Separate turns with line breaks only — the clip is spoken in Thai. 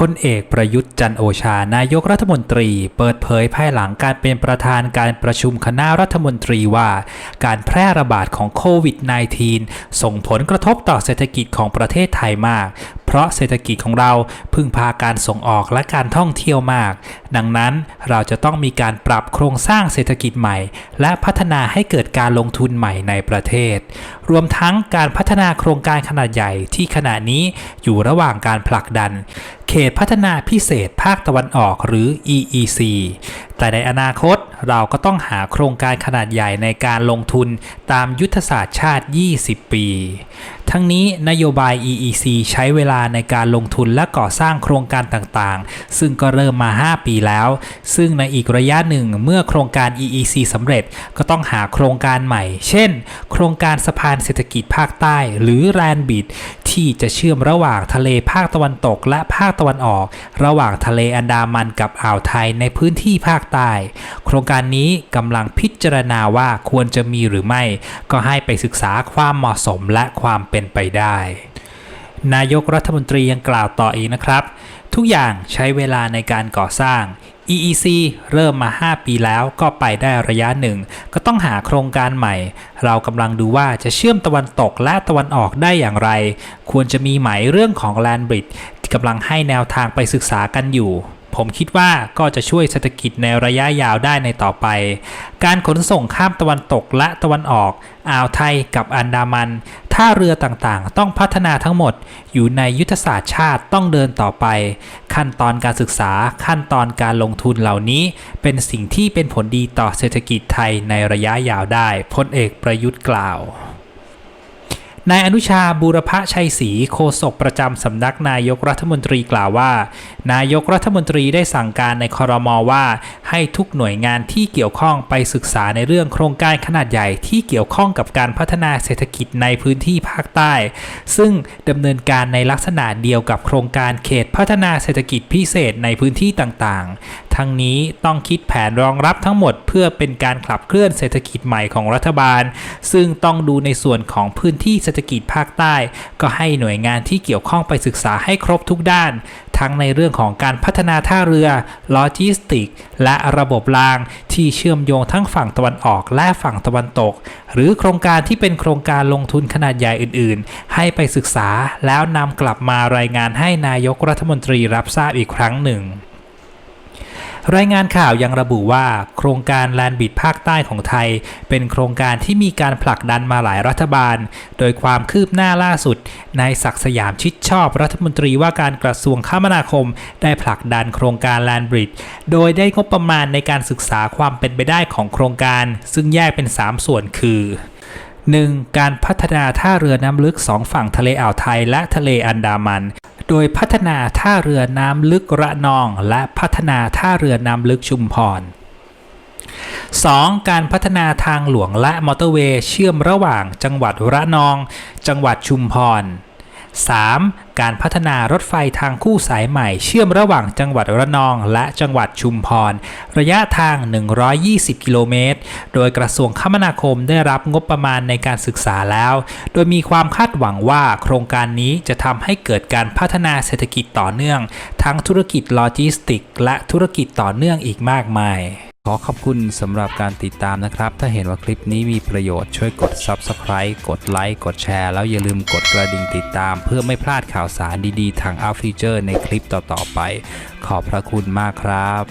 พลเอกประยุทธ์จันโอชานายกรัฐมนตรี เปิดเผยภายหลังการเป็นประธานการประชุมคณะรัฐมนตรีว่า การแพร่ระบาดของโควิด -19 ส่งผลกระทบต่อเศรษฐกิจของประเทศไทยมาก เพราะเศรษฐกิจของเราพึ่งพาการส่งออกและการท่องเที่ยวมาก ดังนั้นเราจะต้องมีการปรับโครงสร้างเศรษฐกิจใหม่ และพัฒนาให้เกิดการลงทุนใหม่ในประเทศ รวมทั้งการพัฒนาโครงการขนาดใหญ่ที่ขณะนี้อยู่ระหว่างการผลักดัน เขตพัฒนาพิเศษภาคตะวันออกหรือ EEC แต่ในอนาคต เราก็ต้องหาโครงการขนาดใหญ่ในการลงทุนตามยุทธศาสตร์ชาติ 20 ปี ทั้งนี้นโยบาย EEC ใช้เวลาในการลงทุนและก่อสร้างโครงการต่างๆ ซึ่งก็เริ่มมา 5 ปีแล้ว ซึ่งในอีกระยะหนึ่งเมื่อโครงการ EEC สำเร็จก็ต้องหาโครงการใหม่ เช่น โครงการสะพานเศรษฐกิจภาคใต้ หรือแรนบิด ที่จะเชื่อมระหว่างทะเลภาคตะวันตกและภาคตะวันออก ระหว่างทะเลอันดามันกับอ่าวไทยในพื้นที่ภาคใต้ โครงการนี้กำลังพิจารณาว่าควรจะมีหรือไม่ ก็ให้ไปศึกษาความเหมาะสมและความเป็นไปได้ นายกรัฐมนตรียังกล่าวต่ออีกนะครับ ทุกอย่างใช้เวลาในการก่อสร้าง EEC เริ่มมา 5 ปีแล้วก็ไปได้ระยะหนึ่ง ก็ต้องหาโครงการใหม่ เรากำลังดูว่าจะเชื่อมตะวันตกและตะวันออกได้อย่างไร ควรจะมีไหมเรื่องของ Land Bridge ที่กำลังให้แนวทางไปศึกษากันอยู่ผมคิดว่าก็จะช่วยเศรษฐกิจในระยะยาวได้ในต่อไป การขนส่งข้ามตะวันตกและตะวันออก อ่าวไทยกับอันดามัน ท่าเรือต่างๆ ต้องพัฒนาทั้งหมด อยู่ในยุทธศาสตร์ชาติต้องเดินต่อไป ขั้นตอนการศึกษาขั้นตอนการลงทุนเหล่านี้ เป็นสิ่งที่เป็นผลดีต่อเศรษฐกิจไทยในระยะยาวได้พลเอกประยุทธ์กล่าว นายอนุชาบูรพชัยศรีโฆษกประจำสำนักนายกรัฐมนตรีกล่าวว่า นายกรัฐมนตรีได้สั่งการในคอรมอว่า ให้ทุกหน่วยงานที่เกี่ยวข้องไปศึกษาในเรื่องโครงการขนาดใหญ่ที่เกี่ยวข้องกับการพัฒนาเศรษฐกิจในพื้นที่ภาคใต้ ซึ่งดำเนินการในลักษณะเดียวกับโครงการเขตพัฒนาเศรษฐกิจพิเศษในพื้นที่ต่างๆ ทั้งนี้ต้องคิดแผนรองรับทั้งหมดเพื่อเป็นการขับเคลื่อนเศรษฐกิจใหม่ของรัฐบาล ซึ่งต้องดูในส่วนของพื้นที่เศรษฐกิจภาคใต้ ก็ให้หน่วยงานที่เกี่ยวข้องไปศึกษาให้ครบทุกด้าน ทั้งในเรื่องของการพัฒนาท่าเรือโลจิสติก และระบบรางที่เชื่อมโยงทั้งฝั่งตะวันออกและฝั่งตะวันตก หรือโครงการที่เป็นโครงการลงทุนขนาดใหญ่อื่น ๆ ให้ไปศึกษาแล้วนำกลับมารายงานให้นายกรัฐมนตรีรับทราบอีกครั้งหนึ่ง รายงานข่าวยังระบุว่า โครงการแลนบิดภาคใต้ของไทย เป็นโครงการที่มีการผลักดันมาหลายรัฐบาล โดยความคืบหน้าล่าสุดนายศักสยามชิดชอบรัฐมนตรีว่าการกระทรวงคมนาคม ได้ผลักดันโครงการแลนบริดโดยได้งบประมาณในการศึกษาความเป็นไปได้ของโครงการ ซึ่งแยกเป็น 3 ส่วนคือ 1. การพัฒนาท่าเรือน้ำลึกสองฝั่งทะเลอ่าวไทยและทะเลอันดามัน โดยพัฒนาท่าเรือน้ำลึกระนอง และพัฒนาท่าเรือน้ำลึกชุมพร 2. การพัฒนาทางหลวงและมอเตอร์เวย์เชื่อมระหว่างจังหวัดระนอง จังหวัดชุมพร 3. การพัฒนารถไฟทางคู่สายใหม่เชื่อมระหว่างจังหวัดระนองและจังหวัดชุมพร ระยะทาง 120 กิโลเมตร โดยกระทรวงคมนาคมได้รับงบประมาณในการศึกษาแล้ว โดยมีความคาดหวังว่าโครงการนี้จะทำให้เกิดการพัฒนาเศรษฐกิจต่อเนื่อง ทั้งธุรกิจโลจิสติก และธุรกิจต่อเนื่องอีกมากมาย อขอบคุณสำหรับการติดตามนะครับ ถ้าเห็นว่าคลิปนี้มีประโยชน์ช่วยกด Subscribe กดไลค์กดแชร์แล้วอย่าลืมกดกระดิ่งติดตาม เพื่อไม่พลาดข่าวสารดีๆ ทาง Out Feature ในคลิปต่อๆไป ขอบพระคุณมากครับ